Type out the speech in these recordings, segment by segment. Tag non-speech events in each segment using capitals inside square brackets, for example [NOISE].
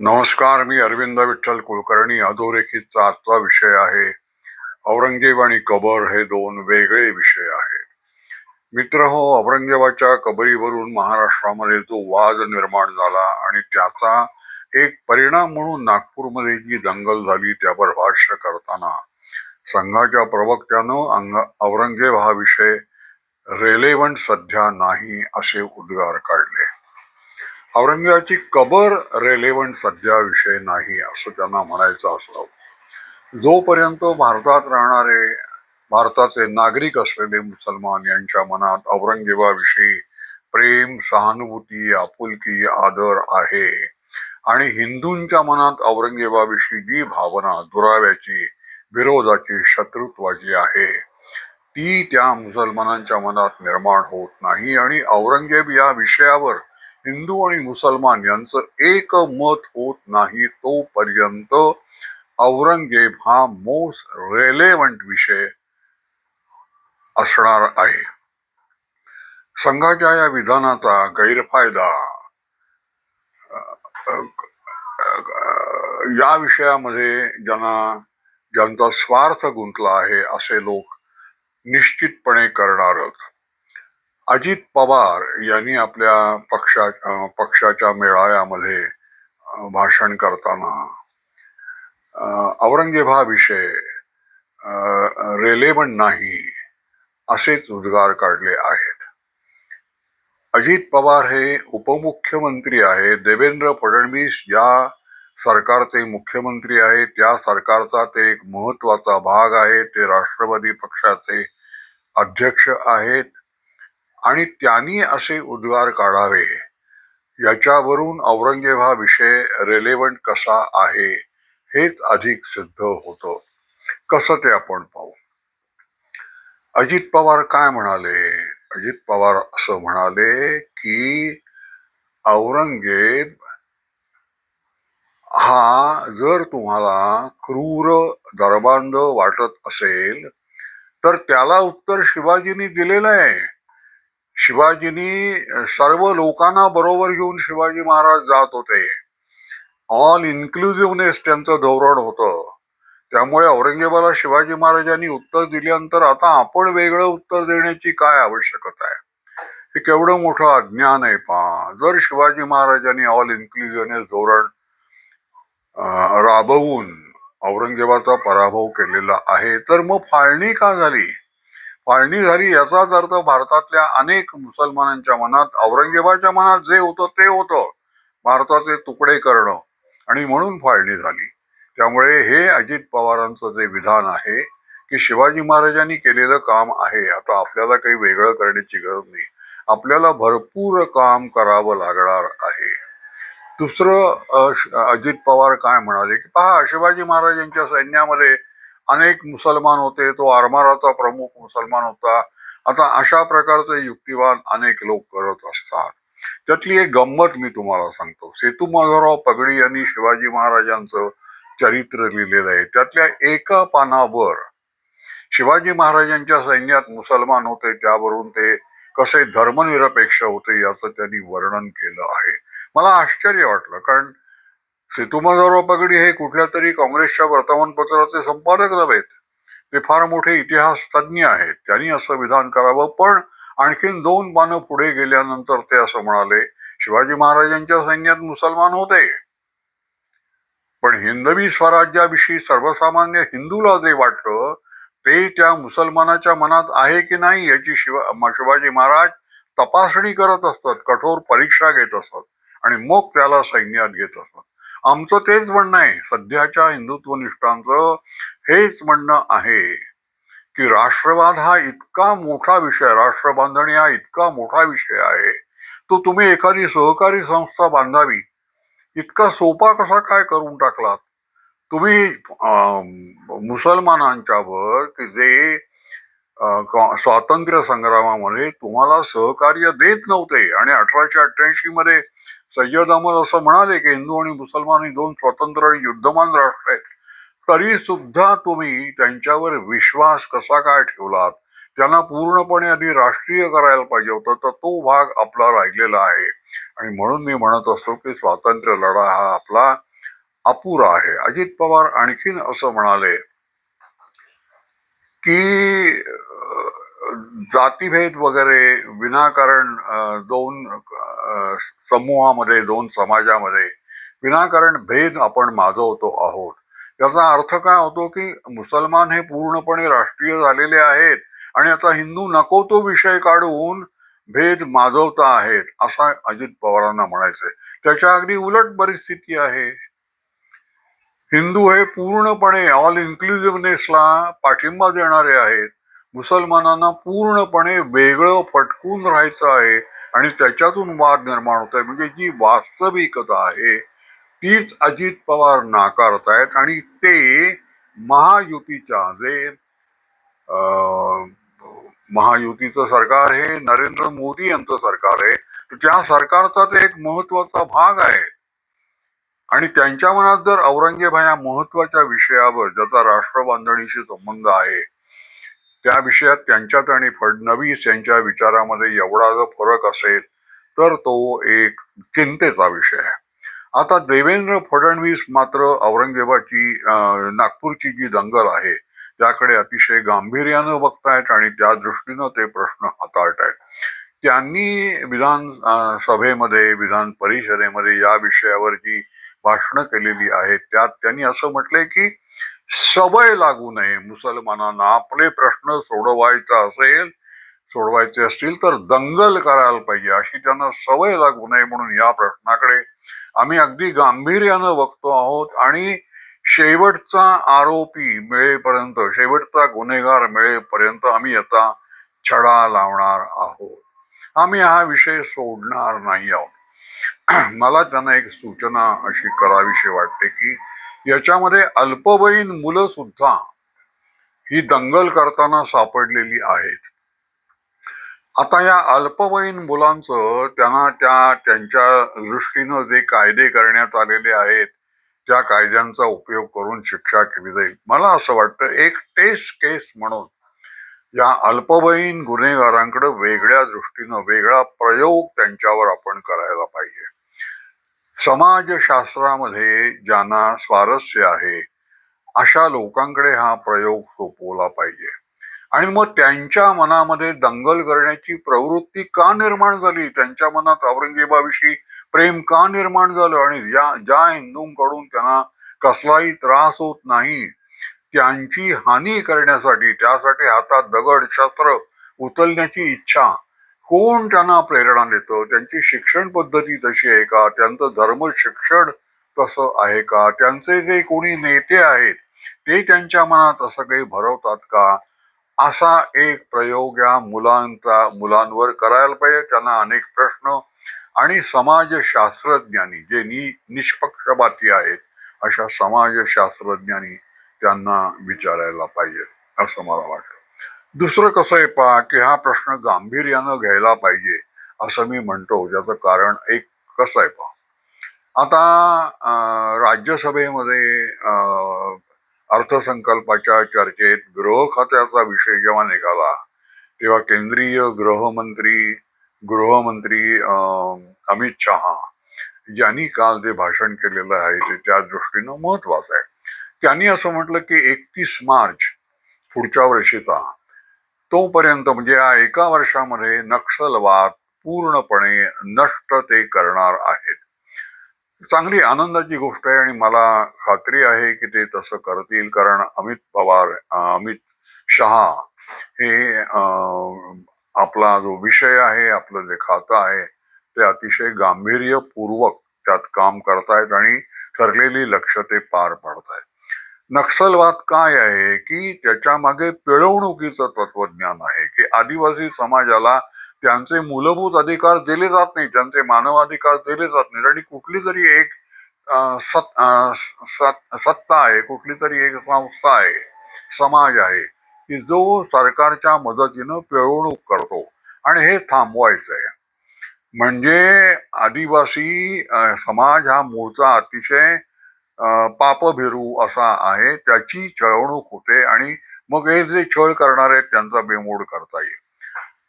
नमस्कार मी अरविंद विठ्ठल कुलकर्णी. अधोरेखितचा आजचा विषय आहे औरंगजेब आणि कबर हे दोन वेगळे विषय आहेत. मित्र हो औरंगजेबाच्या कबरीवरून महाराष्ट्रामध्ये जो वाद निर्माण झाला आणि त्याचा एक परिणाम म्हणून नागपूरमध्ये जी दंगल झाली त्यावर भाष्य करताना संघाच्या प्रवक्त्यानं अंग औरंगजेब हा विषय रेलेवंट सध्या नाही असे उद्गार काढले. औरंगजेबाची कबर रेलेवंट सध्या विषय नाही असं त्यांना म्हणायचं असावं जोपर्यंत भारतात राहणारे भारताचे नागरिक असलेले मुसलमान यांच्या मनात औरंगजेबाविषयी प्रेम सहानुभूती आपुलकी आदर आहे आणि हिंदूंच्या मनात औरंगजेबाविषयी जी भावना दुराव्याची विरोधाची शत्रुत्वाची आहे ती त्या मुसलमानांच्या मनात निर्माण होत नाही आणि औरंगजेब या विषयावर हिंदू आणि मुसलमान यांचं एक मत होत नाही तोपर्यंत औरंगजेब हा मोस्ट रेलेवंट विषय असणार आहे. संघाच्या या विधानाचा गैरफायदा या विषयामध्ये ज्यांना ज्यांचा स्वार्थ गुंतला आहे असे लोक निश्चितपणे करणारच. अजित पवार यांनी आपल्या पक्षा पक्षाच्या मेळाव्यामध्ये भाषण करताना अ, औरंगजेब नाही असेच उद्गार काढले आहेत. अजित पवार हे उपमुख्यमंत्री आहेत. देवेंद्र फडणवीस ज्या सरकारचे मुख्यमंत्री आहेत त्या सरकारचा ते एक महत्त्वाचा भाग आहे. ते राष्ट्रवादी पक्षाचे अध्यक्ष आहेत. आणि त्यांनी असे उद्गार काढावे. याच्यावरून औरंगजेब हा विषय रेलेवंट कसा आहे हेच अधिक सिद्ध होतं. कसं ते आपण पाहू. अजित पवार काय म्हणाले? अजित पवार असं म्हणाले की औरंगजेब हा जर तुम्हाला क्रूर दरबांध वाटत असेल तर त्याला उत्तर शिवाजींनी दिलेलं आहे. शिवाजीनी सर्व लोकांना बरोबर घेऊन शिवाजी महाराज जात होते. ऑल इन्क्लुझिव्हनेस त्यांचं धोरण होतं. त्यामुळे औरंगजेबाला शिवाजी महाराजांनी उत्तर दिल्यानंतर आता आपण वेगळं उत्तर देण्याची काय आवश्यकता आहे? हे केवढं मोठं अज्ञान आहे पहा जर शिवाजी महाराजांनी ऑल इन्क्लुझिव्हनेस धोरण राबवून औरंगजेबाचा पराभव केलेला आहे तर मग फाळणी का झाली? फाळणी झाली याचाच अर्थ भारतातल्या अनेक मुसलमानांच्या मनात औरंगजेबाच्या मनात जे होतं ते होतं. भारताचे तुकडे करणं आणि म्हणून फाळणी झाली. त्यामुळे हे अजित पवारांचं जे विधान आहे की शिवाजी महाराजांनी केलेलं काम आहे आता आपल्याला काही वेगळं करण्याची गरज नाही. आपल्याला भरपूर काम करावं लागणार आहे. दुसरं अजित पवार काय म्हणाले की पहा शिवाजी महाराजांच्या सैन्यामध्ये अनेक मुसलमान होते तो आरमाराचा प्रमुख मुसलमान होता. आता अशा प्रकारचे युक्तिवाद अनेक लोक करत असतात. त्यातली एक गंमत मी तुम्हाला सांगतो. सेतू माधवराव पगडी यांनी शिवाजी महाराजांचं चरित्र लिहिलेलं आहे. त्यातल्या एका पानावर शिवाजी महाराजांच्या सैन्यात मुसलमान होते त्यावरून ते कसे धर्मनिरपेक्ष होते याचं त्यांनी वर्णन केलं आहे. मला आश्चर्य वाटलं कारण सेतुमाधवराव पगडी हे कुठल्या तरी काँग्रेसच्या वर्तमानपत्राचे संपादक नव्हेत ते फार मोठे इतिहास तज्ज्ञ आहेत. त्यांनी असं विधान करावं पण आणखीन दोन पानं पुढे गेल्यानंतर ते असं म्हणाले शिवाजी महाराजांच्या सैन्यात मुसलमान होते. पण हिंदवी स्वराज्याविषयी सर्वसामान्य हिंदूला जे वाटलं ते त्या मुसलमानाच्या मनात आहे की नाही याची शिवा शिवाजी महाराज तपासणी करत असतात कठोर परीक्षा घेत असतात आणि मग त्याला सैन्यात घेत असतात. आमचं तेच म्हणणं आहे. सध्याच्या हिंदुत्वनिष्ठांचं हेच म्हणणं आहे की राष्ट्रवाद हा इतका मोठा विषय राष्ट्रबांधणी हा इतका मोठा विषय आहे. तो तुम्ही एखादी सहकारी संस्था बांधावी. इतका सोपा कसा काय करून टाकलात? तुम्ही मुसलमानांच्यावर की जे स्वातंत्र्य संग्रामामध्ये तुम्हाला सहकार्य देत नव्हते आणि अठराशे अठ्ठ्याऐंशी मध्ये सय्यद अहमद असं म्हणाले की हिंदू आणि मुसलमान ही दोन स्वतंत्र आणि युद्धमान राष्ट्र आहेत. तरी सुद्धा तुम्ही त्यांच्यावर विश्वास कसा काय ठेवलात? त्यांना पूर्णपणे आधी राष्ट्रीय करायला पाहिजे होतं तर तो भाग आपला राहिलेला आहे. आणि म्हणून मी म्हणत असतो की स्वातंत्र्य लढा हा आपला अपुरा आहे. अजित पवार आणखीन असं म्हणाले की जातीभेद वगैरे विनाकारण दोन समूहामध्ये दोन समाजामध्ये विनाकारण भेद आपण माजवतो आहोत. याचा अर्थ काय होतो की मुसलमान हे पूर्णपणे राष्ट्रीय झालेले आहेत आणि आता हिंदू नको तो विषय काढून भेद माजवता आहेत असा अजित पवारांना म्हणायचंय. त्याच्या अगदी उलट परिस्थिती आहे. हिंदू हे पूर्णपणे ऑल इन्क्लुझिव्हनेसला पाठिंबा देणारे आहेत. मुसलमानांना पूर्णपणे वेगळं पटकून राहायचं आहे आणि त्याच्यातून वाद निर्माण होत आहे. म्हणजे जी वास्तविकता आहे तीच अजित पवार नाकारतायत आणि ते महायुतीच्या जे अं, महायुतीचं सरकार हे नरेंद्र मोदी यांचं सरकार आहे त्या सरकारचा ते एक महत्त्वाचा भाग आहे. आणि त्यांच्या मनात जर औरंगजेबा या महत्त्वाच्या विषयावर ज्याचा राष्ट्रबांधणीशी संबंध आहे त्या विषयात त्यांच्यात आणि फडणवीस यांच्या विचारामध्ये एवढा जर फरक असेल तर तो एक चिंतेचा विषय आहे. आता देवेंद्र फडणवीस मात्र औरंगजेबाची नागपूरची जी दंगल आहे त्याकडे अतिशय गांभीर्यानं बघतायत आणि त्या दृष्टीनं ते प्रश्न हाताळतायत. त्यांनी विधान सभेमध्ये विधान परिषदेमध्ये या विषयावर जी भाषणं केलेली आहेत. त्यात त्यांनी असं म्हटलंय की सवय लागू नये. मुसलमानांना आपले प्रश्न सोडवायचा असेल सोडवायचे असतील तर दंगल करायला पाहिजे. अशी त्यांना सवय लागू नये म्हणून या प्रश्नाकडे आम्ही अगदी गांभीर्यानं बघतो आहोत. आणि शेवटचा आरोपी मिळेपर्यंत शेवटचा गुन्हेगार मिळेपर्यंत आम्ही आता छडा लावणार आहोत. आम्ही हा विषय सोडणार नाही आहोत. [CLEARS THROAT] मला त्यांना एक सूचना अशी करावीशी वाटते की याच्यामध्ये अल्पवयीन मुलं सुद्धा ही दंगल करताना सापडलेली आहेत. आता या अल्पवयीन मुलांचं त्यांना त्या त्यांच्या दृष्टीनं जे कायदे करण्यात आलेले आहेत त्या कायद्यांचा उपयोग करून शिक्षा केली जाईल. मला असं वाटतं एक टेस्ट केस म्हणून या अल्पवयीन गुन्हेगारांकडे वेगळ्या दृष्टीनं वेगळा प्रयोग त्यांच्यावर आपण करायला पाहिजे. समाजशास्त्रामध्ये ज्यांना स्वारस्य आहे अशा लोकांकडे हा प्रयोग सोपवला पाहिजे. आणि मग त्यांच्या मनामध्ये दंगल करण्याची प्रवृत्ती का निर्माण झाली? त्यांच्या मनात औरंगजेबाविषयी प्रेम का निर्माण झालं? आणि ज्या ज्या हिंदूंकडून त्यांना कसलाही त्रास होत नाही त्यांची हानी करण्यासाठी त्यासाठी हातात दगड शस्त्र उचलण्याची इच्छा कोण त्यांना प्रेरणा देतं? त्यांची शिक्षण पद्धती तशी आहे का? त्यांचं धर्म शिक्षण तसं आहे का? त्यांचे जे कोणी नेते आहेत ते त्यांच्या मनात असं काही भरवतात का? असा एक प्रयोग या मुलांचा मुलांवर करायला पाहिजे. त्यांना अनेक प्रश्न. आणि समाजशास्त्रज्ञांनी जे नि निष्पक्षपाती आहेत अशा समाजशास्त्रज्ञांनी त्यांना विचारायला पाहिजे असं मला वाटतं. दुसरं कसं आहे पहा की हा प्रश्न गांभीर्यानं घ्यायला पाहिजे असं मी म्हणतो. ज्याचं कारण एक कसं आहे पहा. आता राज्यसभेमध्ये अं, अर्थसंकल्पाच्या चर्चेत गृह खात्याचा विषय जेव्हा निघाला तेव्हा केंद्रीय गृहमंत्री गृहमंत्री अं, अमित शहा यांनी काल जे भाषण केलेलं आहे ते त्या दृष्टीनं महत्वाचं आहे. त्यांनी असं म्हटलं की एकतीस मार्च पुढच्या वर्षीचा तोपर्यंत म्हणजे या एका वर्षामध्ये नक्षलवाद पूर्णपणे नष्ट ते करणार आहेत. चांगली आनंदाची गोष्ट आहे आणि मला खात्री आहे की ते तसं करतील कारण अमित पवार अमित शहा हे आपला जो विषय आहे आपलं जे खातं आहे ते अतिशय गांभीर्यपूर्वक त्यात काम करतायत आणि ठरलेली लक्ष ते पार पाडतायत. नक्षलवाद काय आहे की त्याच्यामागे पिळवणुकीचं तत्वज्ञान आहे की आदिवासी समाजाला त्यांचे मूलभूत अधिकार दिले जात नाही त्यांचे मानवाधिकार दिले जात नाहीत. आणि कुठली तरी एक सत सत- सत्ता आहे कुठली तरी एक संस्था आहे समाज आहे की जो सरकारच्या मदतीनं पिळवणूक करतो. आणि हे थांबवायचं आहे म्हणजे आदिवासी समाज हा मूळचा अतिशय पापभिरू असा आहे. त्याची छळवणूक होते आणि मग हे जे छळ करणार आहेत त्यांचा बेमोड करता येईल.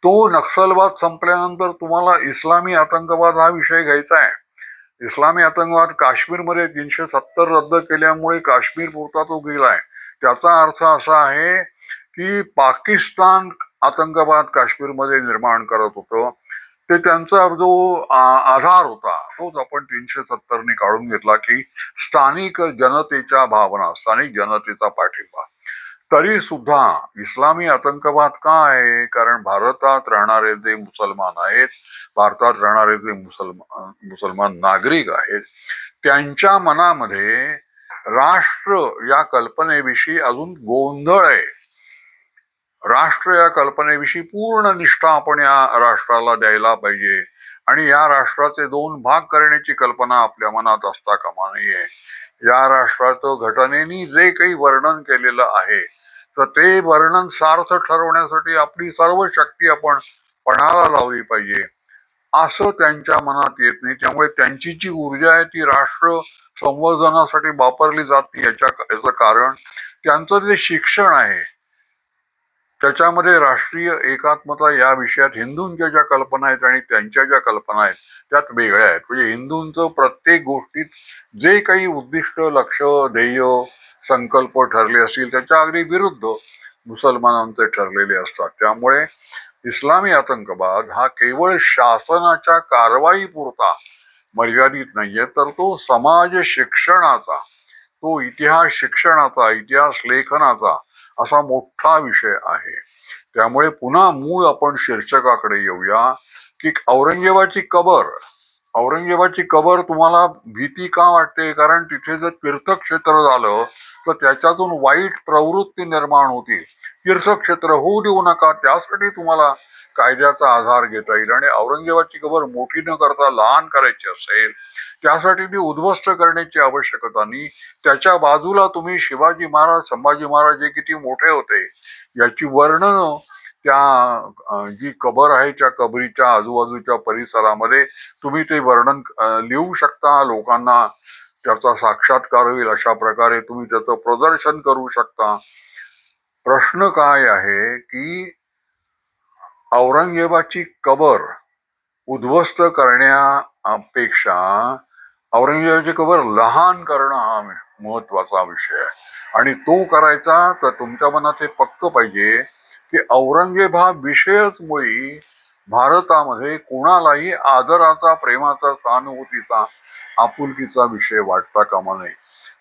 तो नक्षलवाद संपल्यानंतर तुम्हाला इस्लामी आतंकवाद हा विषय घ्यायचा आहे. इस्लामी आतंकवाद काश्मीरमध्ये तीनशे सत्तर रद्द केल्यामुळे काश्मीर पुरता तो गेलाय त्याचा अर्थ असा आहे की पाकिस्तान आतंकवाद काश्मीरमध्ये निर्माण करत होतं. ते त्यांचा जो आधार होता तोच आपण तीनशे सत्तरनी काढून घेतला की स्थानिक जनतेच्या भावना स्थानिक जनतेचा पाठिंबा. तरी सुद्धा इस्लामी आतंकवाद का आहे? कारण भारतात राहणारे जे मुसलमान आहेत भारतात राहणारे जे मुसलमान मुसलमान नागरिक आहेत त्यांच्या मनामध्ये राष्ट्र या कल्पनेविषयी अजून गोंधळ आहे. राष्ट्र या कल्पनेविषयी पूर्ण निष्ठा आपण या राष्ट्राला द्यायला पाहिजे. आणि या राष्ट्राचे दोन भाग करण्याची कल्पना आपल्या मनात असता कामा नये. या राष्ट्राचं घटनेनी जे काही वर्णन केलेलं आहे तर ते वर्णन सार्थ ठरवण्यासाठी आपली सर्व शक्ती आपण पणाला लावली पाहिजे. असं त्यांच्या मनात येत नाही. त्यामुळे त्यांची जी ऊर्जा आहे ती राष्ट्र संवर्धनासाठी वापरली जात नाही. याच्या याचं कारण त्यांचं जे शिक्षण आहे त्याच्यामध्ये राष्ट्रीय एकात्मता या विषयात हिंदूंच्या ज्या कल्पना आहेत आणि त्यांच्या ज्या कल्पना आहेत त्यात वेगळ्या आहेत. म्हणजे हिंदूंचं प्रत्येक गोष्टीत जे काही उद्दिष्ट लक्ष ध्येय संकल्प ठरले असतील त्याच्या अगदी विरुद्ध मुसलमानांचे ठरलेले असतात. त्यामुळे इस्लामी आतंकवाद हा केवळ शासनाच्या कारवाई पुरता मर्यादित नाहीये तर तो समाज शिक्षणाचा तो इतिहास शिक्षणाचा इतिहास लेखनाचा असा मोठा विषय आहे. त्यामुळे पुन्हा मूळ आपण शीर्षकाकडे येऊया. की औरंगजेबाची कबर औरंगजेबाची कबर तुम्हाला भीती का वाटते? कारण तिथे जर तीर्थक्षेत्र झालं तर त्याच्यातून वाईट प्रवृत्ती निर्माण होतील तीर्थक्षेत्र होऊ देऊ नका त्यासाठी तुम्हाला कायद्याचा आधार घेता येईल. आणि औरंगजेबाची कबर मोठी न करता लहान करायची असेल त्यासाठी ती उद्ध्वस्त करण्याची आवश्यकता नाही. त्याच्या बाजूला तुम्ही शिवाजी महाराज संभाजी महाराज जे किती मोठे होते याची वर्णन त्या जी कबर आहे त्या कबरीच्या आजूबाजूच्या परिसरामध्ये तुम्ही ते वर्णन लिहू शकता. लोकांना त्याचा साक्षात्कार होईल अशा प्रकारे तुम्ही त्याचं प्रदर्शन करू शकता. प्रश्न काय आहे की औरंगजेबाची कबर उद्ध्वस्त करण्यापेक्षा औरंगजेबाची कबर लहान करणं हा महत्त्वाचा विषय आहे. आणि तो करायचा तर तुमच्या मनात हे पक्क पाहिजे की औरंगजेब हा विषयच मुळी भारतामध्ये कोणालाही आदराचा प्रेमाचा सहानुभूतीचा आपुलकीचा विषय वाटता कामा नये.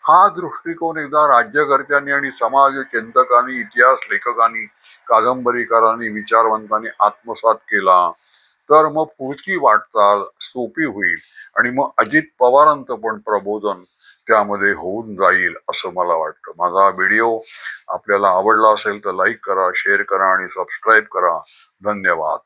हा दृष्टिकोन एकदा राज्यकर्त्यांनी आणि समाज चिंतकांनी इतिहास लेखकांनी कादंबरीकारांनी विचारवंतांनी आत्मसात केला तर मग पुढची वाटचाल सोपी होईल आणि मग अजित पवारांचं पण प्रबोधन त्यामध्ये होऊन जाईल असं मला वाटतं. माझा हा व्हिडिओ आपल्याला आवडला असेल तर लाईक करा शेअर करा आणि सबस्क्राईब करा. धन्यवाद.